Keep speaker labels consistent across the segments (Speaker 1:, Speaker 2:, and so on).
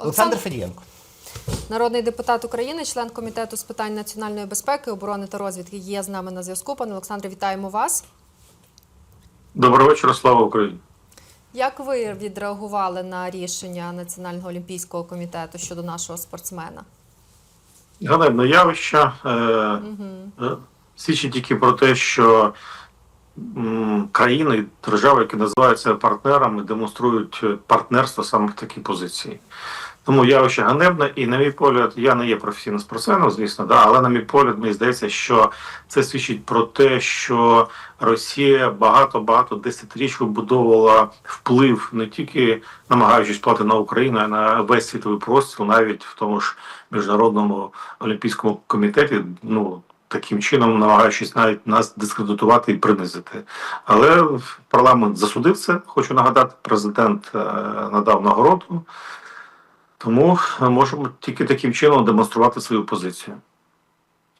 Speaker 1: Олександр Федієнко.
Speaker 2: Народний депутат України, член комітету з питань національної безпеки, оборони та розвідки є з нами на зв'язку. Пане Олександре, вітаємо вас.
Speaker 3: Доброго вечора, слава Україні.
Speaker 2: Як ви відреагували на рішення Національного олімпійського комітету щодо нашого спортсмена?
Speaker 3: Ганебне явище е, е, свідчить тільки про те, що м, країни, держави, які називаються партнерами, демонструють партнерство саме в такій позиції. Тому явище ганебне, і на мій погляд, я не є професійним спортсменом, звісно, да, але на мій погляд, мені здається, що це свідчить про те, що Росія багато багато десятиріч вибудовувала вплив не тільки намагаючись впливати на Україну, а на весь світовий простір, навіть в тому ж міжнародному олімпійському комітеті. Ну таким чином намагаючись навіть нас дискредитувати і принизити. Але парламент засудив це. Хочу нагадати, президент е, надав нагороду. Тому можемо тільки таким чином демонструвати свою позицію.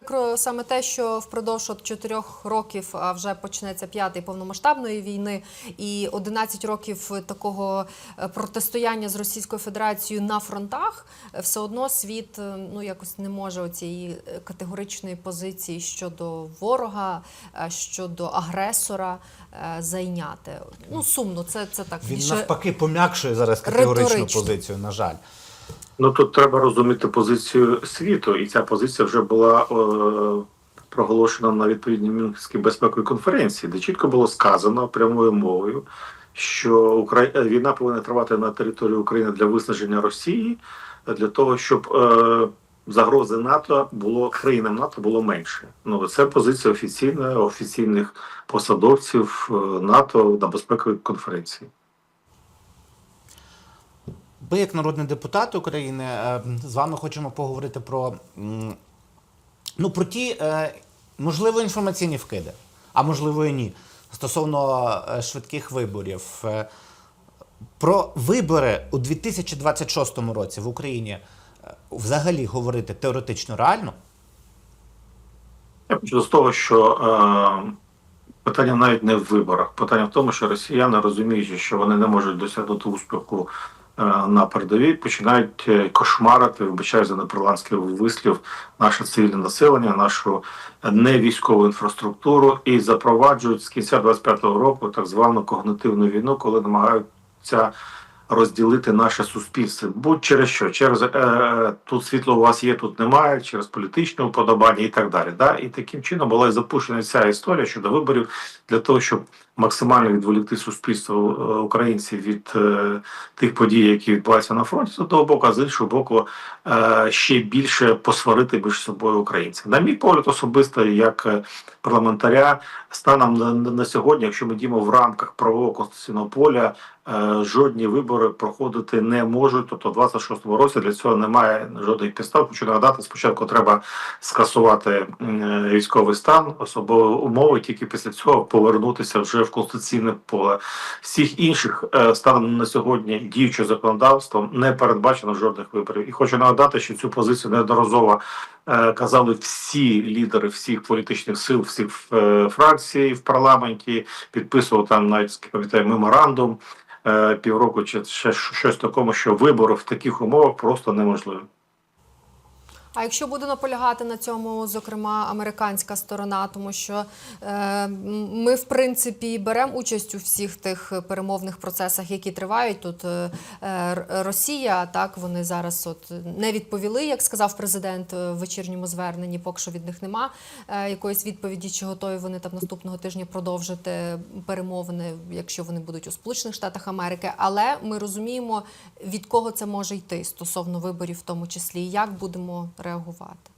Speaker 2: Про саме те, що впродовж от чотирьох років а вже почнеться п'ятий повномасштабної війни, і 11 років такого е, протистояння з Російською Федерацією на фронтах, е, все одно світ е, ну якось не може цієї категоричної позиції щодо ворога, е, щодо агресора е, зайняти. Ну сумно, це це так
Speaker 1: Він навпаки пом'якшує зараз категоричну
Speaker 2: риторично.
Speaker 1: позицію, на жаль.
Speaker 3: Ну тут треба розуміти позицію світу, і ця позиція вже була е, проголошена на відповідній Мюнхенській безпековій конференції, де чітко було сказано прямою мовою, що Украї... е, війна повинна тривати на території України для виснаження Росії, для того, щоб е, загрози НАТО було країнам НАТО було менше. Ну це позиція офіційна офіційних посадовців е, НАТО на безпековій конференції.
Speaker 1: Ми, як народний депутат України, е, з вами хочемо поговорити про, ну, про ті, е, можливо, інформаційні вкиди, а можливо і ні, стосовно е, швидких виборів. Про вибори у 2026 році в Україні взагалі говорити теоретично реально.
Speaker 3: Я почну з того, що е, питання навіть не в виборах. Питання в тому, що росіяни, розуміючи, що вони не можуть досягнути успіху на передовій, починають е, кошмарити, вибачаю за неприландський вислів, наше цивільне населення, нашу невійськову інфраструктуру і запроваджують з кінця 25-го року так звану когнитивну війну, коли намагаються розділити наше суспільство. Будь через що, через е, тут світло у вас є, тут немає, через політичне уподобання і так далі. Да? І таким чином була запущена ця історія щодо виборів для того, щоб максимально відволікти суспільство е, українців від е, тих подій, які відбуваються на фронті, з одного боку, а з іншого боку, е, ще більше посварити між собою українців. На мій погляд, особисто як парламентаря, станом на, сьогодні, якщо ми діємо в рамках правового конституційного поля, жодні вибори проходити не можуть. Тобто, в 26-му році для цього немає жодних підстав. Хочу нагадати, спочатку треба скасувати е, військовий стан, особливі умови, тільки після цього повернутися вже в конституційне поле. Всіх інших е, станом на сьогодні діючого законодавством не передбачено жодних виборів. І хочу нагадати, що цю позицію неодноразово е, казали всі лідери всіх політичних сил, всіх е, фракцій в парламенті. Підписував там навіть пам'ятаю меморандум е, півроку чи ще щось такому, що вибори в таких умовах просто неможливі.
Speaker 2: А якщо буде наполягати на цьому, зокрема, американська сторона, тому що е, ми, в принципі, беремо участь у всіх тих перемовних процесах, які тривають тут. Е, е, Росія так вони зараз от не відповіли, як сказав президент е, в вечірньому зверненні. Поки що від них нема е, якоїсь відповіді, чи готові вони там наступного тижня продовжити перемовини, якщо вони будуть у Сполучених Штатах Америки. Але ми розуміємо, від кого це може йти стосовно виборів, в тому числі, як будемо реагувати.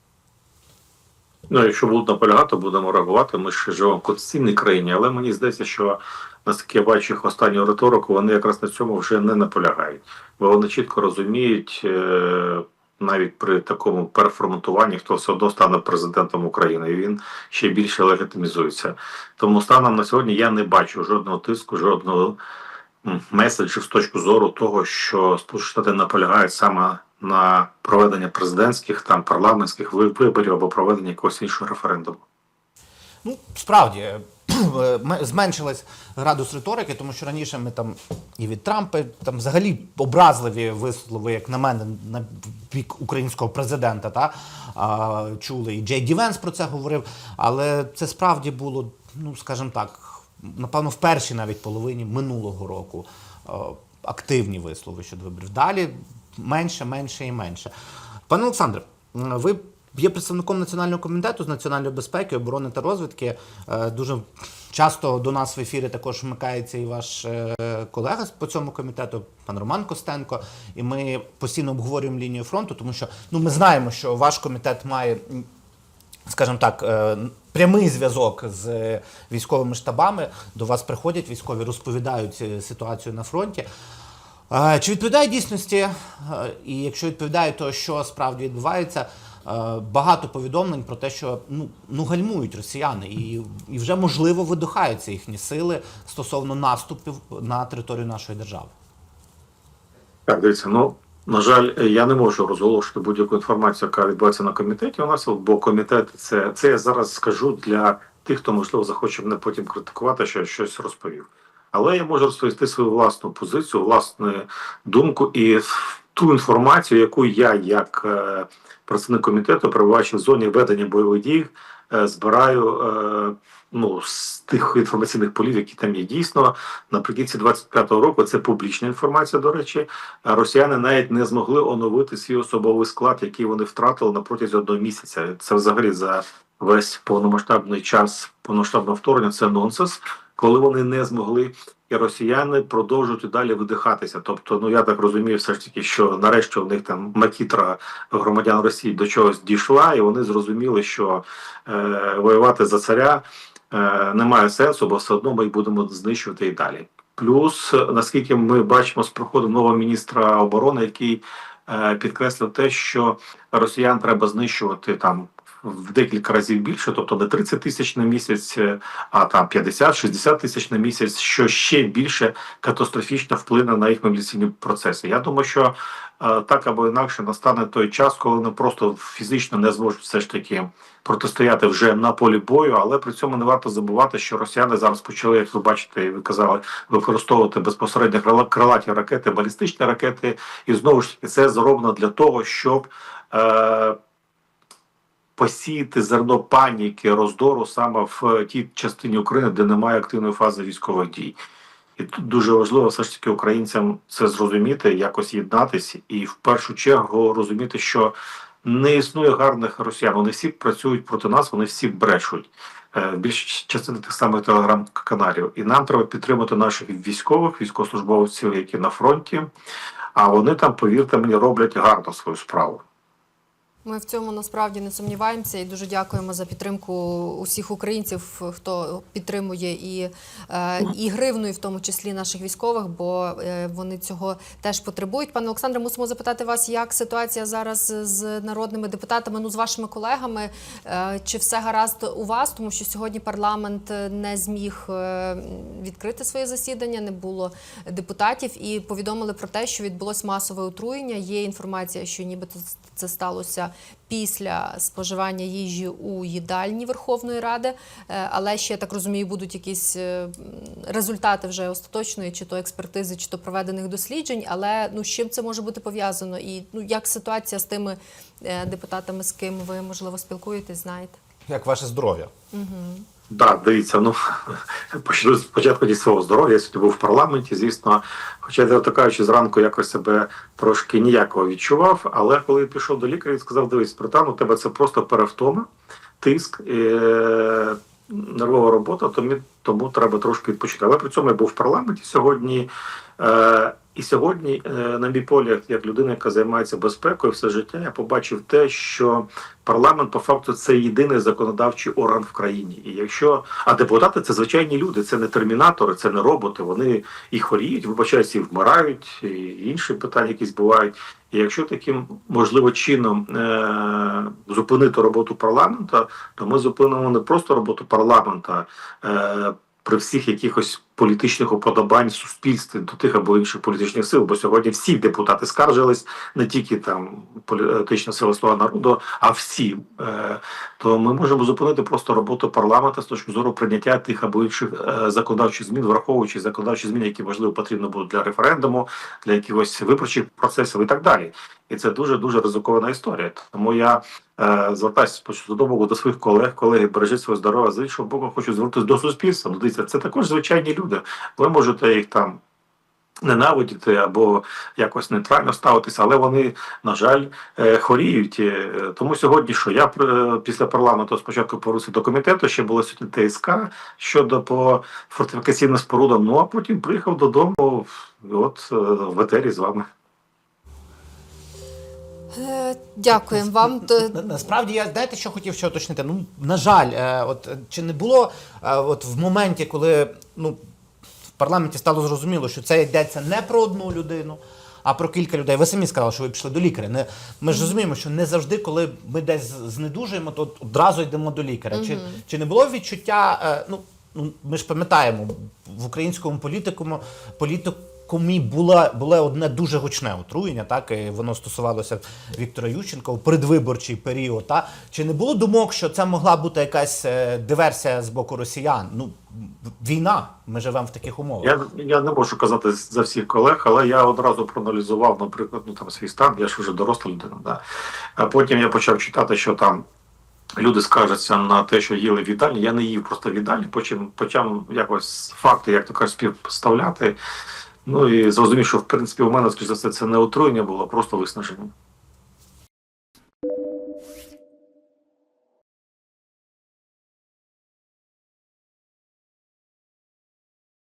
Speaker 3: Ну, якщо будуть наполягати, будемо реагувати. Ми ж живемо в конституційній країні, але мені здається, що наскільки я бачу їх останню риторику, вони якраз на цьому вже не наполягають, бо вони чітко розуміють. е, Навіть при такому переформатуванні, хто все одно стане президентом України, і він ще більше легітимізується. Тому станом на сьогодні я не бачу жодного тиску, жодного меседжу з точки зору того, що Сполучені Штати наполягають саме на проведення президентських там парламентських виборів або проведення якогось іншого референдуму.
Speaker 1: Ну, справді, е, зменшилась градус риторики, тому що раніше ми там і від Трампа там взагалі образливі вислови, як на мене, на бік українського президента, та а, чули. І Джей Ді Венс про це говорив. Але це справді було, ну скажімо так, напевно, в першій навіть половині минулого року е, активні вислови щодо виборів. Далі менше, менше і менше. Пане Олександре, ви є представником Національного комітету з національної безпеки, оборони та розвідки. Е, Дуже часто до нас в ефірі також вмикається і ваш е, колега по цьому комітету, пан Роман Костенко. І ми постійно обговорюємо лінію фронту, тому що ну ми знаємо, що ваш комітет має скажімо так, е, прямий зв'язок з військовими штабами. До вас приходять військові, розповідають ситуацію на фронті. Чи відповідає дійсності? І якщо відповідає, то що справді відбувається? Багато повідомлень про те, що ну, ну гальмують росіяни, і, і вже можливо видихаються їхні сили стосовно наступів на територію нашої держави.
Speaker 3: Так, дивіться, ну на жаль, я не можу розголошувати будь-яку інформацію, яка відбувається на комітеті. У нас бо комітет це, це я зараз скажу для тих, хто можливо захоче мене потім критикувати, що я щось розповів. Але я можу розповісти свою власну позицію, власну думку і ту інформацію, яку я, як е, представник комітету, перебуваючи в зоні ведення бойових дій, е, збираю е, ну, з тих інформаційних полів, які там є дійсно. Наприкінці 25-го року це публічна інформація. До речі, росіяни навіть не змогли оновити свій особовий склад, який вони втратили на протязі одного місяця. Це взагалі за весь повномасштабний час повномасштабного вторгнення. Це нонсенс, коли вони не змогли. І росіяни продовжують і далі видихатися. Тобто, ну я так розумію, все ж таки, що нарешті в них там макітра громадян Росії до чогось дійшла, і вони зрозуміли, що е, воювати за царя е, немає сенсу, бо все одно ми їх будемо знищувати і далі. Плюс, наскільки ми бачимо з приходом нового міністра оборони, який е, підкреслив те, що росіян треба знищувати там в декілька разів більше, тобто не 30 тисяч на місяць, е, а там 50-60 тисяч на місяць, що ще більше катастрофічно вплине на їх мобілізаційні процеси. Я думаю, що е, так або інакше настане той час, коли вони просто фізично не зможуть все ж таки протистояти вже на полі бою, але при цьому не варто забувати, що росіяни зараз почали, як ви бачите, ви казали, використовувати безпосередньо крила- крилаті ракети, балістичні ракети, і знову ж таки це зроблено для того, щоб. Е- Посіяти зерно паніки, роздору саме в тій частині України, де немає активної фази військових дій. І тут дуже важливо все ж таки українцям це зрозуміти, якось єднатися, і в першу чергу розуміти, що не існує гарних росіян. Вони всі працюють проти нас, вони всі брешуть. Е, Більш частина тих самих телеграм-каналів. І нам треба підтримати наших військових, військовослужбовців, які на фронті. А вони там, повірте мені, роблять гарно свою справу.
Speaker 2: Ми в цьому насправді не сумніваємося і дуже дякуємо за підтримку усіх українців, хто підтримує і, е, і гривною, в тому числі наших військових, бо е, вони цього теж потребують. Пане Олександре, мусимо запитати вас, як ситуація зараз з народними депутатами, ну з вашими колегами. Е, Чи все гаразд у вас? Тому що сьогодні парламент не зміг відкрити своє засідання, не було депутатів і повідомили про те, що відбулось масове отруєння. Є інформація, що нібито це сталося після споживання їжі у їдальні Верховної Ради. Е, Але ще я так розумію, будуть якісь е, результати вже остаточної, чи то експертизи, чи то проведених досліджень. Але ну з чим це може бути пов'язано? І ну як ситуація з тими е, депутатами, з ким ви можливо спілкуєтесь, знаєте?
Speaker 1: Як ваше здоров'я?
Speaker 3: Так, дивіться, ну почну спочатку зі свого здоров'я. Я сьогодні був в парламенті, звісно. Хоча я кажучи, зранку якось себе трошки ніяково відчував. Але коли пішов до лікаря, він сказав: дивись, братан, у тебе це просто перевтома, тиск, е- нервова робота, тому, тому треба трошки відпочити. Але при цьому я був в парламенті сьогодні. Е- і сьогодні, е, на мій погляд, як людина, яка займається безпекою все життя, я побачив те, що парламент по факту це єдиний законодавчий орган в країні. І якщо а депутати це звичайні люди, це не термінатори, це не роботи. Вони і хворіють, вибачаються, і вмирають, і інші питання якісь бувають. І якщо таким можливо чином е- зупинити роботу парламента, то ми зупинимо не просто роботу парламента. Е- при всіх якихось політичних уподобань в суспільстві до тих або інших політичних сил. Бо сьогодні всі депутати скаржились, не тільки там політична сила слуга народу, а всі. Е, То ми можемо зупинити просто роботу парламенту з точки зору прийняття тих або інших е, законодавчих змін, враховуючи законодавчі зміни, які можливо потрібно будуть для референдуму, для якихось виборчих процесів і так далі. І це дуже дуже ризикована історія. Тому я е, звертаюся з одного до своїх колег, колеги, бережіть своє здоров'я, з іншого боку, хочу звернутися до суспільства. Дивіться, це також звичайні люди. Ви можете їх там. Ненавидіти або якось нейтрально ставитися, але вони, на жаль, е, хворіють. Е, Тому сьогодні, що я е, після парламенту спочатку порусив до комітету, ще було сьогодні ТСК щодо по фортифікаційним спорудам. Ну а потім приїхав додому. От в етері з вами.
Speaker 2: Дякуємо вам.
Speaker 1: Насправді я знаєте, що хотів ще уточнити. Ну на жаль, от чи не було от в моменті, коли ну парламенті стало зрозуміло, що це йдеться не про одну людину. А про кілька людей. Ви самі сказали, що ви пішли до лікаря. Не, ми ж розуміємо, що не завжди, коли ми десь знедужуємо, то одразу йдемо до лікаря. Чи, чи не було відчуття? е, ну, ну, ми ж пам'ятаємо, в українському політикуму політикумі було, було одне дуже гучне отруєння, так і воно стосувалося Віктора Ющенка у предвиборчий період. Та? Чи не було думок, що це могла бути якась е, диверсія з боку росіян? Ну, війна, ми живемо в таких умовах.
Speaker 3: Я, я не можу казати за всіх колег, але я одразу проаналізував, наприклад, ну там свій стан, я ж вже доросла людина. Да. А потім я почав читати, що там люди скаржаться на те, що їли в їдальні. Я не їв просто в їдальні, потім почав якось факти, як то кажуть, співставляти. Ну і зрозумів, що в принципі у мене скажімо, за все це не отруєння було, а просто виснаження.